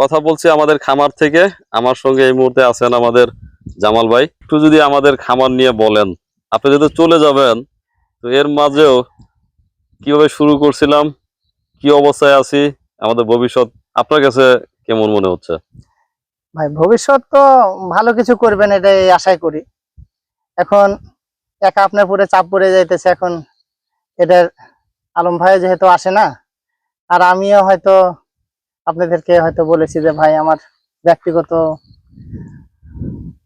কথা বলছি আমাদের খামার থেকে। আমার সঙ্গে এই মুহূর্তে আছেন আমাদের জামাল ভাই। একটু যদি আমাদের খামার নিয়ে বলেন, আপনি যদি চলে যাবেন, তো এর মাঝেও কীভাবে শুরু করছিলাম, কি অবস্থায় আছি, আমাদের ভবিষ্যৎ আপনার কাছে কেমন মনে হচ্ছে? ভাই, ভবিষ্যৎ তো ভালো কিছু করবেন, এটাই আশাই করি। এখন একা আপনার পুরে চাপ পড়ে যাইতেছে, এখন এটার আলম ভাই যেহেতু আসে না, আর আমিও হয়তো আপনাদেরকে হয়তো বলেছি যে ভাই আমার ব্যক্তিগত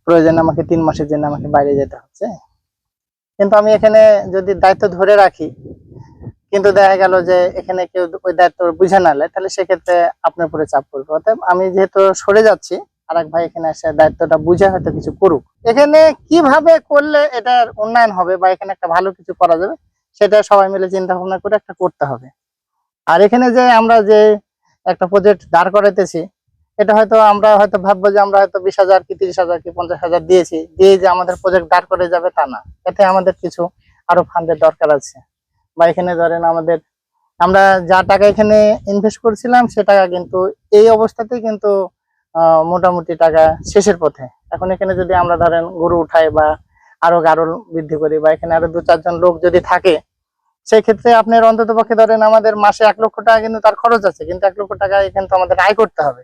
প্রয়োজন আমাকে তিন মাসের জন্য আমাকে বাইরে যেতে হচ্ছে। কিন্তু আমি এখানে যদি দায়িত্ব ধরে রাখি কিন্তু দেখা গেল যে এখানে কেউ ওই দায়িত্ব বুঝে না নেয়, তাহলে সেক্ষেত্রে আপনার উপরে চাপ পড়বে। অতএব আমি যেহেতু সরে যাচ্ছি আর এক ভাই এখানে এসে দায়িত্বটা বুঝে হয়তো কিছু করুক। এখানে কীভাবে করলে এটার উন্নয়ন হবে বা এখানে একটা ভালো কিছু করা যাবে সেটা সবাই মিলে চিন্তা ভাবনা করে একটা করতে হবে। আর এখানে যে আমরা যে একটা প্রজেক্ট দাঁড় করাইতেছি। এটা হয়তো আমরা হয়তো ভাববো যে আমরা হয়তো বিশ হাজার কি তিরিশ হাজার কি পঞ্চাশ হাজার দিয়েছি। দিয়ে যে আমাদের প্রজেক্ট দাঁড় করে যাবে তা না। এতে আমাদের কিছু আরও ফান্ডের দরকার আছে। বা এখানে ধরেন আমাদের, আমরা যা টাকা এখানে ইনভেস্ট করছিলাম, সে টাকা কিন্তু এই অবস্থাতেই কিন্তু মোটামুটি টাকা শেষের পথে। এখন এখানে যদি আমরা ধরেন গরু উঠাই বা আরও গারল বৃদ্ধি করি বা এখানে আরও দু চারজন লোক যদি থাকে সেই ক্ষেত্রে আপনার অন্তত পক্ষে ধরেন আমাদের মাসে এক লক্ষ টাকা কিন্তু তার খরচ আছে কিন্তু এক লক্ষ টাকা এখানে তো আমাদের আয় করতে হবে।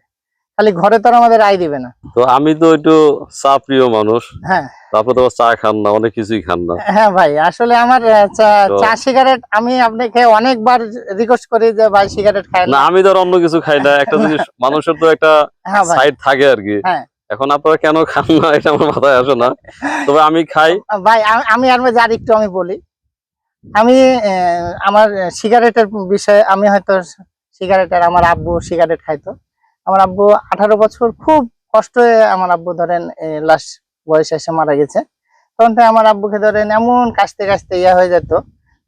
খালি ঘরে তো আমাদের আয় দিবে না। তো আমি তো একটু চা প্রিয় মানুষ হ্যাঁ। তারপরে তো চা খান না অনেক কিছুই খান না। হ্যাঁ ভাই আসলে আমার চা- সিগারেট আমি আপনাকে অনেকবার রিকোয়েস্ট করি যে ভাই সিগারেট খায় না আমি তো অন্য কিছু খাই না একটা জিনিস মানুষের তো একটা হ্যাঁ সাইড থাকে আর কি। হ্যাঁ। এখন আপনারা কেন খান না এটা আমার মাথায় আসে না। তবে আমি খাই। ভাই আমি আর মাঝে একটু আমি বলি আমি আমার সিগারেটের বিষয়ে আমি হয়তো সিগারেটের আমার আব্বু সিগারেট খাইতো আমার আব্বু আঠারো বছর খুব কষ্টে আমার আব্বু ধরেন লাস্ট বয়সে এসে মারা গেছে তখন থেকে আমার আব্বুকে ধরেন এমন কাশতে কাশতে ইয়া হয়ে যেত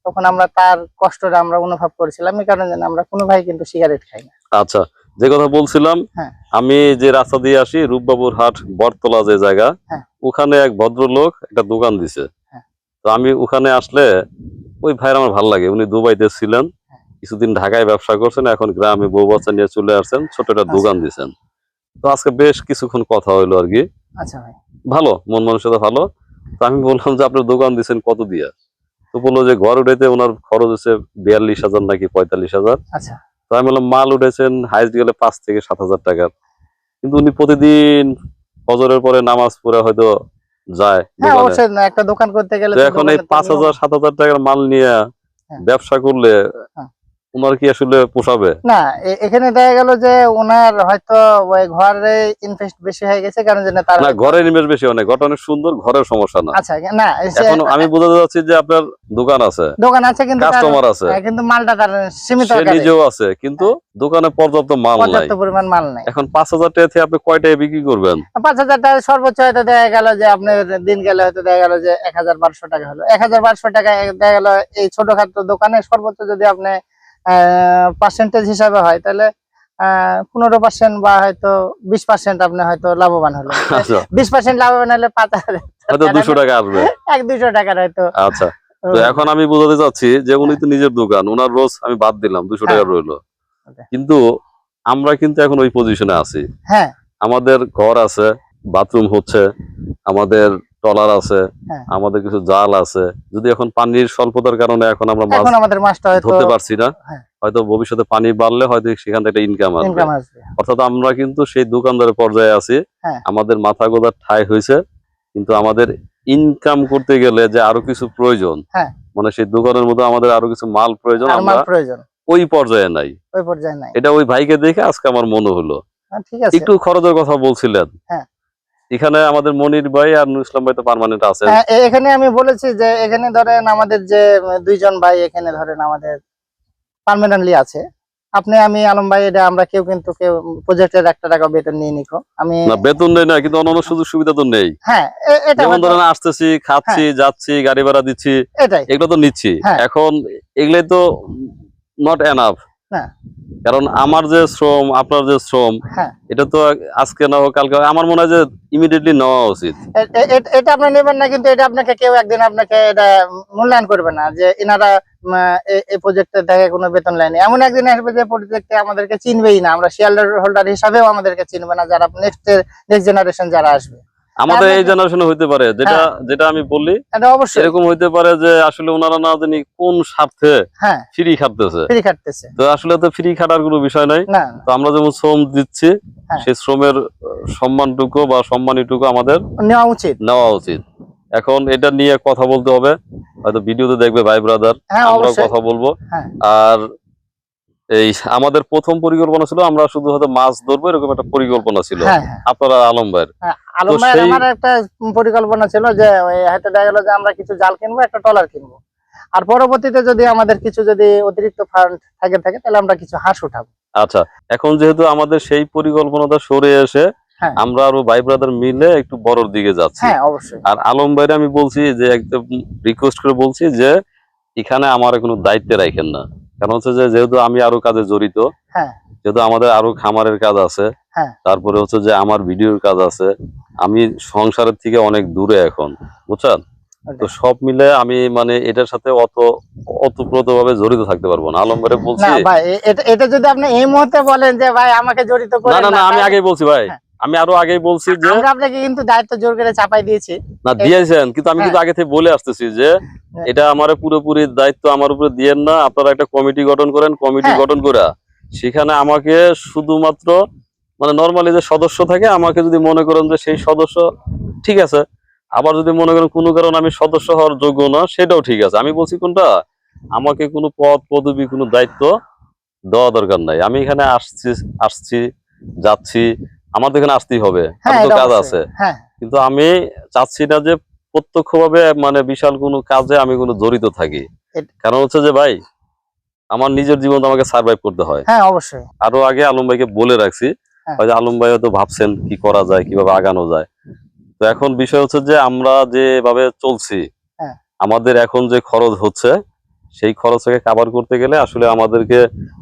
তখন আমরা তার কষ্টটা আমরা অনুভব করেছিলাম এই কারণে আমরা কোনো ভাই কিন্তু সিগারেট খাই না আচ্ছা যে কথা বলছিলাম হ্যাঁ। আমি যে রাস্তা দিয়ে আসি রূপবাবুর হাট বটতলা যে জায়গা হ্যাঁ। ওখানে এক ভদ্রলোক একটা দোকান দিছে হ্যাঁ। তো আমি ওখানে আসলে ওই ভাইয়ের আমার ভালো লাগে। উনি দুবাইতে ছিলেন হ্যাঁ। কিছুদিন ঢাকায় ব্যবসা করছেন এখন গ্রামে বউ বাচ্চা নিয়ে চলে আসছেন ছোট একটা আচ্ছা। দোকান দিছেন তো আজকে বেশ কিছুক্ষণ কথা হইল আর কি। আচ্ছা ভালো মন মানুষের ভালো। তো আমি বললাম যে আপনার দোকান দিচ্ছেন কত দিয়া? তো বলল যে ঘর উঠাইতে ওনার খরচ হচ্ছে বিয়াল্লিশ হাজার নাকি পঁয়তাল্লিশ হাজার। আচ্ছা। তো আমি বললাম মাল উঠেছেন হাইস্ট গেলে পাঁচ থেকে সাত হাজার টাকার। কিন্তু উনি প্রতিদিন ফজরের পরে নামাজ পড়ে হয়তো যায় হ্যাঁ অবশ্যই না, একটা দোকান করতে গেলে এখন এই পাঁচ হাজার সাত হাজার টাকার মাল নিয়ে হ্যাঁ। ব্যবসা করলে হ্যাঁ। ওনার কি আসলে পোষাবে? না এখানে দেখা গেল যে ওনার হয়তো ওই ঘরে ইনভেস্ট বেশি হয়ে গেছে কারণ জন্য তার না ঘরের ইমেজ বেশি অনেক ঘরটা অনেক সুন্দর ঘরের সমস্যা না। আচ্ছা না এখন আমি বোঝাতে যাচ্ছি যে আপনার দোকান আছে। দোকান আছে কিন্তু কাস্টমার আছে। হ্যাঁ, কিন্তু মালটা তার সীমিত সে নিজেও আছে কিন্তু দোকানে পর্যাপ্ত মাল নাই। পর্যাপ্ত পরিমাণ মাল নাই। এখন পাঁচ হাজার টাকা থেকে আপনি কয়টায় বিক্রি করবেন? পাঁচ হাজার টাকা সর্বোচ্চ হয়তো দেখা গেল যে আপনি দিন গেলে হয়তো দেখা গেল যে এক হাজার বারোশো টাকা হলো। এক হাজার বারোশো টাকা দেখা গেল এই ছোটখাটো দোকানে সর্বোচ্চ যদি আপনি পার্সেন্টেজ হিসাবে হয় তাহলে পনেরো পার্সেন্ট বা হয়তো বিশ পার্সেন্ট আপনি হয়তো লাভবান হলো আচ্ছা। বিশ পার্সেন্ট লাভবান হলে পাঁচ হাজার হয়তো দুশো টাকা আসবে। এক দুইশো টাকার হয়তো। আচ্ছা। তো এখন আমি বোঝাতে চাচ্ছি যে উনি তো নিজের দোকান ওনার রোজ আমি বাদ দিলাম দুশো টাকা হ্যাঁ। রইল। কিন্তু আমরা কিন্তু এখন ওই পজিশনে আছি। হ্যাঁ। আমাদের ঘর আছে বাথরুম হচ্ছে আমাদের টলার আছে হ্যাঁ। আমাদের কিছু জাল আছে যদি এখন পানির স্বল্পতার কারণে এখন আমরা মাছ আমাদের মাছটা ধরতে পারছি না হ্যাঁ। হয়তো ভবিষ্যতে পানি বাড়লে হয়তো সেখান থেকে ইনকাম আসবে অর্থাৎ আমরা কিন্তু সেই দোকানদারের পর্যায়ে আছি হ্যাঁ। আমাদের মাথা গোদার ঠাই হয়েছে কিন্তু আমাদের ইনকাম করতে গেলে যে আরও কিছু প্রয়োজন। মানে সেই দোকানের মধ্যে আমাদের আরও কিছু মাল প্রয়োজন আমরা ওই পর্যায়ে নাই ওই পর্যায়ে নাই এটা ওই ভাইকে দেখে আজকে আমার মনে হলো ঠিক আছে একটু খরচের কথা বলছিলেন হ্যাঁ। এখানে আমাদের মনির ভাই আর নুর ইসলাম ভাই তো পার্মানেন্ট আছেন। হ্যাঁ, এখানে আমি বলেছি যে এখানে ধরেন আমাদের যে দুইজন ভাই এখানে ধরেন আমাদের পার্মানেন্টলি আছে। আপনি আমি আলম ভাই এটা আমরা কেউ কিন্তু কেউ প্রজেক্টের একটা টাকা বেতন নিয়ে আমি না বেতন নেই না কিন্তু অন্যান্য সুযোগ সুবিধা তো নেই। হ্যাঁ এটা যেমন হয়তো- ধরেন আসতেছি খাচ্ছি যাচ্ছি গাড়ি ভাড়া দিচ্ছি এটাই। এগুলো তো নিচ্ছি। হ্যাঁ। এখন এগুলাই তো নট এনাফ না। কারণ আমার যে শ্রম আপনার যে শ্রম হ্যাঁ। এটা তো আজকে না হোক কালকে আমার মনে হয় যে ইমিডিয়েটলি নেওয়া উচিত। এটা আপনি নেবেন না কিন্তু এটা আপনাকে কেউ একদিন আপনাকে এটা মূল্যায়ন করবে না যে এনারা এই প্রজেক্টে দেখে কোনো বেতন লাইনি এমন একদিন আসবে যে প্রজেক্টে আমাদেরকে চিনবেই না আমরা শেয়ার হোল্ডার হিসাবেও আমাদেরকে চিনবে না যারা নেক্সট নেক্সট জেনারেশন যারা আসবে। আমাদের এই জেনারেশনে হইতে পারে যেটা যেটা আমি বলি অবশ্যই। এরকম হইতে পারে যে আসলে ওনারা না জানি কোন স্বার্থে হ্যাঁ। ফ্রি খাটতেছে। ফ্রি খাটতেছে। তো আসলে তো ফ্রি খাটার কোনো বিষয় নাই। তো আমরা যেমন শ্রম দিচ্ছি হ্যাঁ। সেই শ্রমের সম্মানটুকু বা সম্মানীটুকু আমাদের নেওয়া উচিত। নেওয়া উচিত। এখন এটা নিয়ে কথা বলতে হবে। হয়তো ভিডিওতে দেখবে ভাই ব্রাদার হ্যাঁ আমরা কথা বলব। হ্যাঁ। আর এই আমাদের প্রথম পরিকল্পনা ছিল আমরা শুধু হয়তো মাছ ধরবো এরকম একটা পরিকল্পনা ছিল। হ্যাঁ হ্যাঁ। আপনারা আলম ভাইয়ের হ্যাঁ, আলম ভাইয়ের আমার একটা পরিকল্পনা ছিল যে হয়তো দেখা গেলো যে আমরা কিছু জাল কিনবো একটা টলার কিনবো। আর পরবর্তীতে যদি আমাদের কিছু যদি অতিরিক্ত ফান্ড থাকে থাকে তাহলে আমরা কিছু হাঁস উঠাবো। আচ্ছা এখন যেহেতু আমাদের সেই পরিকল্পনাটা সরে এসে। আমরা আরও ভাই ব্রাদার মিলে একটু বড়র দিকে যাচ্ছি। হ্যাঁ অবশ্যই। আর আলম ভাইরে আমি বলছি যে একদম রিকোয়েস্ট করে বলছি যে এখানে আমার কোনো দায়িত্বে রাখেন না। কারণ হচ্ছে যে যেহেতু আমি আরও কাজে জড়িত হ্যাঁ। যেহেতু আমাদের আরও খামারের কাজ আছে হ্যাঁ। তারপরে হচ্ছে যে আমার ভিডিওর কাজ আছে আমি সংসারের থেকে অনেক দূরে এখন বুঝছেন তো সব মিলে আমি মানে এটার সাথে অত অতপ্রত ভাবে জড়িত থাকতে পারব না আলম বলছি ভাই এটা এটা যদি আপনি এই মুহূর্তে বলেন যে ভাই আমাকে জড়িত না করেন না না আমি আগেই বলছি ভাই হ্যাঁ। আমি আরও আগেই বলছি যে আমরা আপনাকে কিন্তু দায়িত্ব জোর করে চাপাই দিয়েছি। না দিয়েছেন কিন্তু আমি কিন্তু আগে থেকে বলে আসতেছি যে হ্যাঁ। এটা আমার পুরোপুরি দায়িত্ব আমার উপরে দিয়েন না আপনারা একটা কমিটি গঠন করেন কমিটি হ্যাঁ। গঠন করে সেখানে আমাকে শুধুমাত্র মানে নর্মালি যে সদস্য থাকে আমাকে যদি মনে করেন যে সেই সদস্য ঠিক আছে আবার যদি মনে করেন কোনো কারণে আমি সদস্য হওয়ার যোগ্য না সেটাও ঠিক আছে। আমি বলছি কোনটা? আমাকে কোনো পদ পদবি কোনো দায়িত্ব দেওয়া দরকার নাই। আমি এখানে আসছি আসছি যাচ্ছি আমার এখানে আসতেই হবে। হ্যাঁ তো কাজ আছে। হ্যাঁ। কিন্তু আমি চাচ্ছি না যে প্রত্যক্ষভাবে মানে বিশাল কোনো কাজে আমি কোনো জড়িত থাকি। কারণ হচ্ছে যে ভাই আমার নিজের জীবন তো আমাকে সার্ভাইভ করতে হয়। হ্যাঁ অবশ্যই। আরও আগে আলম ভাইকে বলে রাখছি হ্যাঁ। হয়তো আলম ভাই হয়তো ভাবছেন কি করা যায় কীভাবে আগানো যায়। তো এখন বিষয় হচ্ছে যে আমরা যেভাবে চলছি। আমাদের এখন যে খরচ হচ্ছে সেই খরচটাকে কাভার করতে গেলে আসলে আমাদেরকে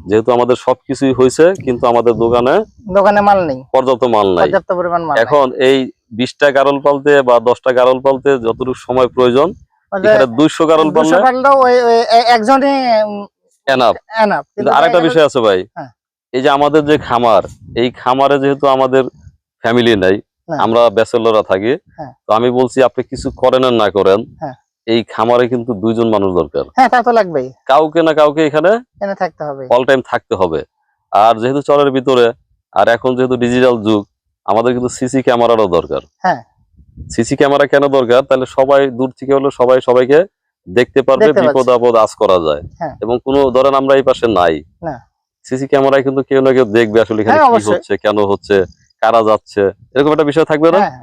যেহেতু আমাদের সবকিছুই হয়েছে কিন্তু আমাদের দোকানে দোকানে মাল নেই। পর্যাপ্ত মাল নাই। পর্যাপ্ত পরিমাণ মাল এখন এই বিশটা গারল পালতে বা দশটা গারল পালতে যতটুকু সময় প্রয়োজন এখানে দুইশো গারল পাললে পারলেও ওই ওই এ- একজনই এনাফ এনাফ কিন্তু আরেকটা বিষয় আছে ভাই। হ্যাঁ। এই যে আমাদের যে খামার এই খামারে যেহেতু আমাদের ফ্যামিলি নাই আমরা ব্যাচেলররা থাকি হ্যাঁ। তো আমি বলছি আপনি কিছু করেন আর না করেন। হ্যাঁ। এই খামারে কিন্তু দুইজন মানুষ দরকার। হ্যাঁ তা তো লাগবেই। কাউকে না কাউকে এখানে এনে থাকতে হবে। অল টাইম থাকতে হবে। আর যেহেতু চরের ভিতরে আর এখন যেহেতু ডিজিটাল যুগ আমাদের কিন্তু সিসি ক্যামেরারও দরকার। হ্যাঁ। সিসি ক্যামেরা কেন দরকার? তাহলে সবাই দূর থেকে হলো সবাই সবাইকে দেখতে পারবে বিপদ আপদ আজ করা যায়। হ্যাঁ। এবং কোনো ধরেন আমরা এই পাশে নাই। না। সিসি ক্যামেরায় কিন্তু কেউ না কেউ দেখবে আসলে এখানে হ্যাঁ, কি হচ্ছে কেন হচ্ছে কারা যাচ্ছে। এরকম একটা বিষয় থাকবে না? হ্যাঁ